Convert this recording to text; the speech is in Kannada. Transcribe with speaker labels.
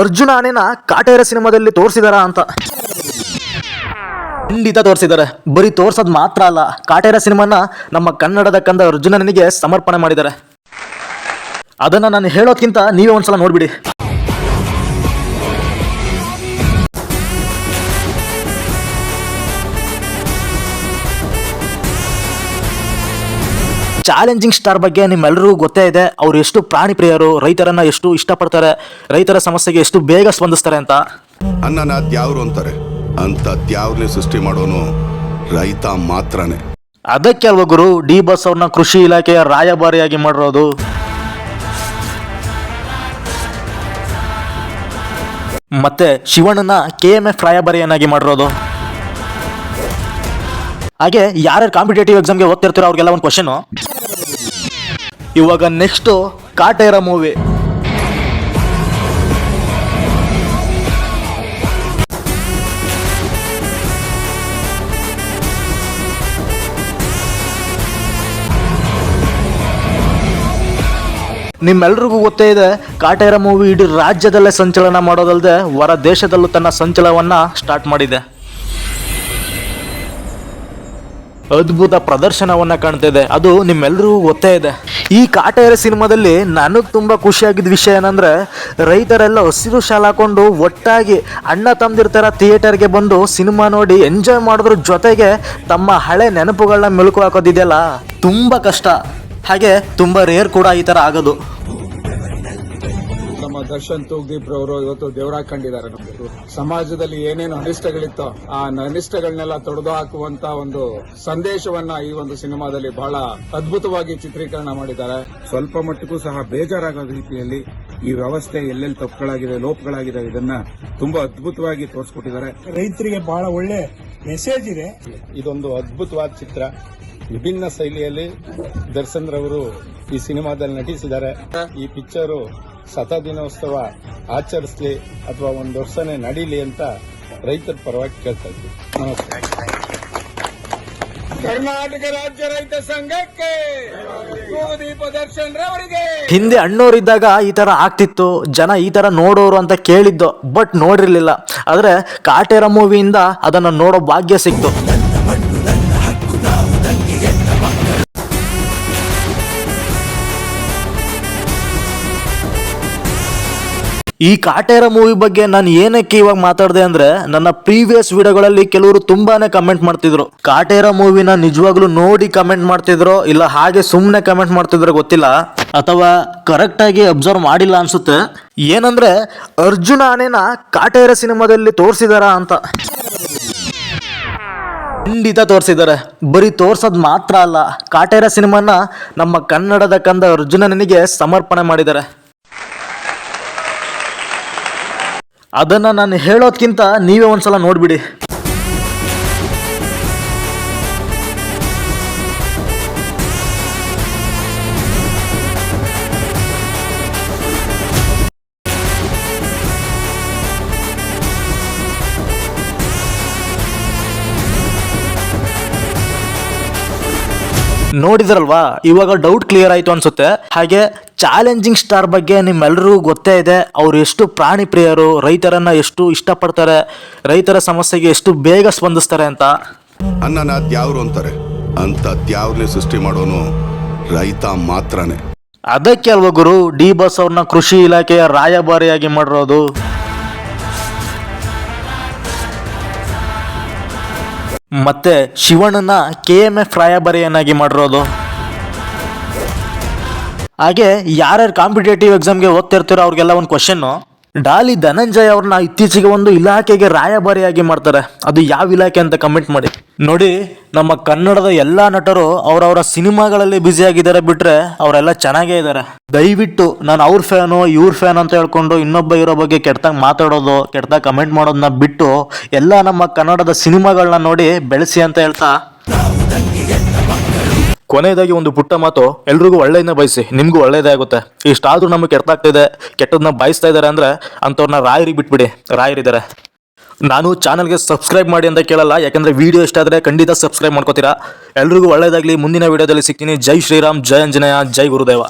Speaker 1: ಅರ್ಜುನ ಆನೆನ ಕಾಟೇರ ಸಿನಿಮಾದಲ್ಲಿ ತೋರಿಸಿದಾರ ಅಂತ. ಖಂಡಿತ ತೋರಿಸಿದ್ದಾರೆ ಬರೀ ತೋರ್ಸೋದ್ ಮಾತ್ರ ಅಲ್ಲ, ಕಾಟೇರ ಸಿನಿಮಾನ ನಮ್ಮ ಕನ್ನಡದ ಕಂದ ಅರ್ಜುನನಿಗೆ ಸಮರ್ಪಣೆ ಮಾಡಿದ್ದಾರೆ ಅದನ್ನ ನಾನು ಹೇಳೋದ್ಕಿಂತ ನೀವೇ ಒಂದ್ಸಲ ನೋಡ್ಬಿಡಿ. ಚಾಲೆಂಜಿಂಗ್ ಸ್ಟಾರ್ ಬಗ್ಗೆ ನಿಮ್ಮೆಲ್ಲರಿಗೂ ಗೊತ್ತೇ ಇದೆ. ಅವ್ರು ಎಷ್ಟು ಪ್ರಾಣಿ ಪ್ರಿಯರು ರೈತರನ್ನ ಎಷ್ಟು ಇಷ್ಟಪಡ್ತಾರೆ ರೈತರ ಸಮಸ್ಯೆಗೆ ಎಷ್ಟು ಬೇಗ ಸ್ಪಂದಿಸ್ತಾರೆ ಅಂತ.
Speaker 2: ಅನ್ನನ ದ್ಯಾವ್ರು ಅಂತಾರೆ. ಅಂತ ದ್ಯಾವ್ರನ್ನೇ ಸೃಷ್ಟಿ ಮಾಡೋನು ರೈತ ಮಾತ್ರನೇ.
Speaker 1: ಅದಕ್ಕೆ ಅಲ್ವ ಗುರು ಡಿ ಬಸ್ ಅವ್ರನ್ನ ಕೃಷಿ ಇಲಾಖೆಯ ರಾಯಭಾರಿಯಾಗಿ ಮಾಡಿರೋದು. ಮತ್ತೆ ಶಿವಣ್ಣನ ಕೆ ಎಂ ಎಫ್ ರಾಯಭಾರಿಯನ್ನಾಗಿ ಮಾಡಿರೋದು. ಹಾಗೆ ಯಾರ್ಯಾರು ಕಾಂಪಿಟೇಟಿವ್ ಎಕ್ಸಾಮ್ಗೆ ಓದ್ತಿರ್ತೀರೋ ಅವ್ರಿಗೆಲ್ಲ ಒಂದು ಕ್ವಶನು ಇವಾಗ ನೆಕ್ಸ್ಟು ಕಾಟೇರ ಮೂವಿ ನಿಮ್ಮೆಲ್ರಿಗೂ ಗೊತ್ತೇ ಇದೆ, ಕಾಟೇರ ಮೂವಿ ಇಡೀ ರಾಜ್ಯದಲ್ಲೇ ಸಂಚಲನ ಮಾಡೋದಲ್ಲದೆ ಹೊರ ದೇಶದಲ್ಲೂ ತನ್ನ ಸಂಚಲನವನ್ನ ಸ್ಟಾರ್ಟ್ ಮಾಡಿದೆ. ಅದ್ಭುತ ಪ್ರದರ್ಶನವನ್ನ ಕಾಣ್ತಿದೆ. ಅದು ನಿಮ್ಮೆಲ್ಲರಿಗೂ ಗೊತ್ತೇ ಇದೆ. ಈ ಕಾಟೇರ ಸಿನಿಮಾದಲ್ಲಿ ನನಗೆ ತುಂಬ ಖುಷಿಯಾಗಿದ್ದ ವಿಷಯ ಏನಂದ್ರೆ, ರೈತರೆಲ್ಲ ಹಸಿರು ಶಾಲ ಹಾಕೊಂಡು ಒಟ್ಟಾಗಿ ಅಣ್ಣ ತಮ್ಮದಿರ್ತಾರ ಥಿಯೇಟರ್ಗೆ ಬಂದು ಸಿನಿಮಾ ನೋಡಿ ಎಂಜಾಯ್ ಮಾಡೋದ್ರ ಜೊತೆಗೆ ತಮ್ಮ ಹಳೆ ನೆನಪುಗಳನ್ನ ಮೆಲುಕು ಹಾಕೋದಿದೆಯಲ್ಲ? ತುಂಬ ಕಷ್ಟ. ಹಾಗೆ ತುಂಬ ರೇರ್ ಕೂಡ ಈ ಥರ ಆಗೋದು.
Speaker 3: ನಮ್ಮ ದರ್ಶನ್ ತೂಗ್ದೀಪ್ ರವರು ಇವತ್ತು ದೇವರಾಕೊಂಡಿದ್ದಾರೆ ನಮ್ಗೆ. ಸಮಾಜದಲ್ಲಿ ಏನೇನು ಅನಿಷ್ಟಗಳಿತ್ತೋ ಆ ಅನಿಷ್ಟಗಳನ್ನೆಲ್ಲ ತೊಡೆದು ಹಾಕುವಂತ ಒಂದು ಸಂದೇಶವನ್ನ ಈ ಒಂದು ಸಿನಿಮಾದಲ್ಲಿ ಬಹಳ ಅದ್ಭುತವಾಗಿ ಚಿತ್ರೀಕರಣ ಮಾಡಿದ್ದಾರೆ.
Speaker 4: ಸ್ವಲ್ಪ ಮಟ್ಟಿಗೂ ಸಹ ಬೇಜಾರಾಗೋ ರೀತಿಯಲ್ಲಿ ಈ ವ್ಯವಸ್ಥೆ ಎಲ್ಲೆಲ್ಲಿ ತಪ್ಪುಗಳಾಗಿದೆ ಲೋಪಗಳಾಗಿದೆ ಇದನ್ನ ತುಂಬಾ ಅದ್ಭುತವಾಗಿ ತೋರಿಸ್ಕೊಟ್ಟಿದ್ದಾರೆ.
Speaker 5: ರೈತರಿಗೆ ಬಹಳ ಒಳ್ಳೆ ಮೆಸೇಜ್ ಇದೆ.
Speaker 6: ಇದೊಂದು ಅದ್ಭುತವಾದ ಚಿತ್ರ. ವಿಭಿನ್ನ ಶೈಲಿಯಲ್ಲಿ ದರ್ಶನ್ ರವರು ಈ ಸಿನಿಮಾದಲ್ಲಿ ನಟಿಸಿದ್ದಾರೆ. ಈ ಪಿಕ್ಚರು ಶತ ದಿನೋತ್ಸವ ಆಚರಿಸಲಿ ಅಥವಾ ಒಂದು ವರ್ಷನೇ ನಡೀಲಿ ಅಂತ ರೈತರ ಪರವಾಗಿ ಕೇಳ್ತಾ ಇದ್ವಿ. ನಮಸ್ಕಾರ
Speaker 3: ಕರ್ನಾಟಕ ರಾಜ್ಯ ರೈತ ಸಂಘಕ್ಕೆ ತೂಗುದೀಪ ದರ್ಶನ್ ರವರಿಗೆ.
Speaker 1: ಹಿಂದೆ ಅಣ್ಣೋರಿದ್ದಾಗ ಈ ಥರ ಆಗ್ತಿತ್ತು ಜನ ಈ ಥರ ನೋಡೋರು ಅಂತ ಕೇಳಿದ್ದು ಬಟ್ ನೋಡಿರ್ಲಿಲ್ಲ. ಆದರೆ ಕಾಟೇರ ಮೂವಿಯಿಂದ ಅದನ್ನು ನೋಡೋ ಭಾಗ್ಯ ಸಿಕ್ತು. ಈ ಕಾಟೇರ ಮೂವಿ ಬಗ್ಗೆ ನಾನು ಏನಕ್ಕೆ ಇವಾಗ ಮಾತಾಡಿದೆ ಅಂದ್ರೆ ನನ್ನ ಪ್ರೀವಿಯಸ್ ವಿಡಿಯೋಗಳಲ್ಲಿ ಕೆಲವರು ತುಂಬಾನೇ ಕಮೆಂಟ್ ಮಾಡ್ತಿದ್ರು. ಕಾಟೇರ ಮೂವಿನ ನಿಜವಾಗ್ಲೂ ನೋಡಿ ಕಮೆಂಟ್ ಮಾಡ್ತಿದ್ರು ಇಲ್ಲ ಹಾಗೆ ಸುಮ್ಮನೆ ಕಮೆಂಟ್ ಮಾಡ್ತಿದ್ರು ಗೊತ್ತಿಲ್ಲ. ಅಥವಾ ಕರೆಕ್ಟ್ ಆಗಿ ಅಬ್ಸರ್ವ್ ಮಾಡಿಲ್ಲ ಅನ್ಸುತ್ತೆ. ಏನಂದ್ರೆ ಅರ್ಜುನ ಆನೆನ ಕಾಟೇರ ಸಿನಿಮಾದಲ್ಲಿ ತೋರಿಸಿದಾರ ಅಂತ. ಖಂಡಿತ ತೋರಿಸಿದ್ದಾರೆ ಬರೀ ತೋರ್ಸೋದು ಮಾತ್ರ ಅಲ್ಲ, ಕಾಟೇರ ಸಿನಿಮಾನ ನಮ್ಮ ಕನ್ನಡದ ಕಂದ ಅರ್ಜುನನಿಗೆ ಸಮರ್ಪಣೆ ಮಾಡಿದ್ದಾರೆ ಅದನ್ನ ನಾನು ಹೇಳೋದ್ಕಿಂತ ನೀವೇ ಒಂದು ಸಲ ನೋಡ್ಬಿಡಿ. ನೋಡಿದ್ರಲ್ವಾ? ಇವಾಗ ಡೌಟ್ ಕ್ಲಿಯರ್ ಆಯ್ತು ಅನ್ಸುತ್ತೆ. ಹಾಗೆ ಚಾಲೆಂಜಿಂಗ್ ಸ್ಟಾರ್ ಬಗ್ಗೆ ನಿಮ್ಮೆಲ್ಲರೂ ಗೊತ್ತೇ ಇದೆ. ಅವ್ರು ಎಷ್ಟು ಪ್ರಾಣಿ ಪ್ರಿಯರು ರೈತರನ್ನ ಎಷ್ಟು ಇಷ್ಟಪಡ್ತಾರೆ ರೈತರ ಸಮಸ್ಯೆಗೆ ಎಷ್ಟು ಬೇಗ ಸ್ಪಂದಿಸ್ತಾರೆ ಅಂತ.
Speaker 2: ಅನ್ನನ ದ್ಯಾವ್ರು ಅಂತಾರೆ? ಅಂತ ದ್ಯಾವ್ರನ್ನೇ ಸೃಷ್ಟಿ ಮಾಡೋನು ರೈತ ಮಾತ್ರನೇ.
Speaker 1: ಅದಕ್ಕೆ ಅಲ್ವ ಗುರು? ಡಿ ಬಸ್ ಅವ್ರನ್ನ ಕೃಷಿ ಇಲಾಖೆಯ ರಾಯಭಾರಿಯಾಗಿ ಮಾಡಿರೋದು. ಮತ್ತೆ ಶಿವಣ್ಣನ ಕೆ ಎಂ ಎಫ್ ರಾಯಭಾರಿಯನ್ನಾಗಿ ಮಾಡಿರೋದು. ಹಾಗೆ ಯಾರ್ಯಾರು ಕಾಂಪಿಟೇಟಿವ್ ಎಕ್ಸಾಮ್ಗೆ ಓದ್ತಿರ್ತೀರೋ ಅವ್ರಿಗೆಲ್ಲ ಒಂದು ಕ್ವಶನ್ನು ಡಾಲಿ ಧನಂಜಯ್ ಅವ್ರನ್ನ ಇತ್ತೀಚೆಗೆ ಒಂದು ಇಲಾಖೆಗೆ ರಾಯಭಾರಿಯಾಗಿ ಮಾಡ್ತಾರೆ. ಅದು ಯಾವ ಇಲಾಖೆ ಅಂತ ಕಮೆಂಟ್ ಮಾಡಿ. ನೋಡಿ, ನಮ್ಮ ಕನ್ನಡದ ಎಲ್ಲಾ ನಟರು ಅವರವರ ಸಿನಿಮಾಗಳಲ್ಲಿ ಬ್ಯುಸಿ ಆಗಿದ್ದಾರೆ ಬಿಟ್ರೆ ಅವರೆಲ್ಲ ಚೆನ್ನಾಗೇ ಇದ್ದಾರೆ. ದಯವಿಟ್ಟು ನಾನು ಅವ್ರ ಫ್ಯಾನು ಇವ್ರ ಫ್ಯಾನ್ ಅಂತ ಹೇಳ್ಕೊಂಡು ಇನ್ನೊಬ್ಬ ಇರೋ ಬಗ್ಗೆ ಕೆಟ್ಟದಾಗ ಮಾತಾಡೋದು ಕೆಟ್ಟದಾಗ ಕಮೆಂಟ್ ಮಾಡೋದನ್ನ ಬಿಟ್ಟು ಎಲ್ಲ ನಮ್ಮ ಕನ್ನಡದ ಸಿನಿಮಾಗಳನ್ನ ನೋಡಿ ಬೆಳೆಸಿ ಅಂತ ಹೇಳ್ತಾ. ಕೊನೆಯದಾಗಿ ಒಂದು ಪುಟ್ಟ ಮಾತು, ಎಲ್ರಿಗೂ ಒಳ್ಳೆಯನ್ನ ಬಯಸಿ, ನಿಮಗೂ ಒಳ್ಳೇದೇ ಆಗುತ್ತೆ. ಇಷ್ಟಾದರೂ ನಮಗೆ ಕೆಟ್ಟಾಗ್ತಿದೆ ಕೆಟ್ಟದನ್ನ ಬಯಸ್ತಾ ಇದ್ದಾರೆ ಅಂದ್ರೆ ಅಂಥವ್ರನ್ನ ರಾಯರಿಗೆ ಬಿಟ್ಬಿಡಿ, ರಾಯರಿದ್ದಾರೆ. ನಾನು ಚಾನಲ್ಗೆ ಸಬ್ಸ್ಕ್ರೈಬ್ ಮಾಡಿ ಅಂತ ಕೇಳಲ್ಲ, ಯಾಕಂದ್ರೆ ವಿಡಿಯೋ ಇಷ್ಟ ಆದರೆ ಖಂಡಿತ ಸಬ್ಸ್ಕ್ರೈಬ್ ಮಾಡ್ಕೋತೀರಾ. ಎಲ್ರಿಗೂ ಒಳ್ಳೇದಾಗಲಿ ಮುಂದಿನ ವಿಡಿಯೋದಲ್ಲಿ ಸಿಗ್ತೀನಿ. ಜೈ ಶ್ರೀರಾಮ್, ಜೈ ಅಂಜನೇಯ ಜೈ ಗುರುದೇವ.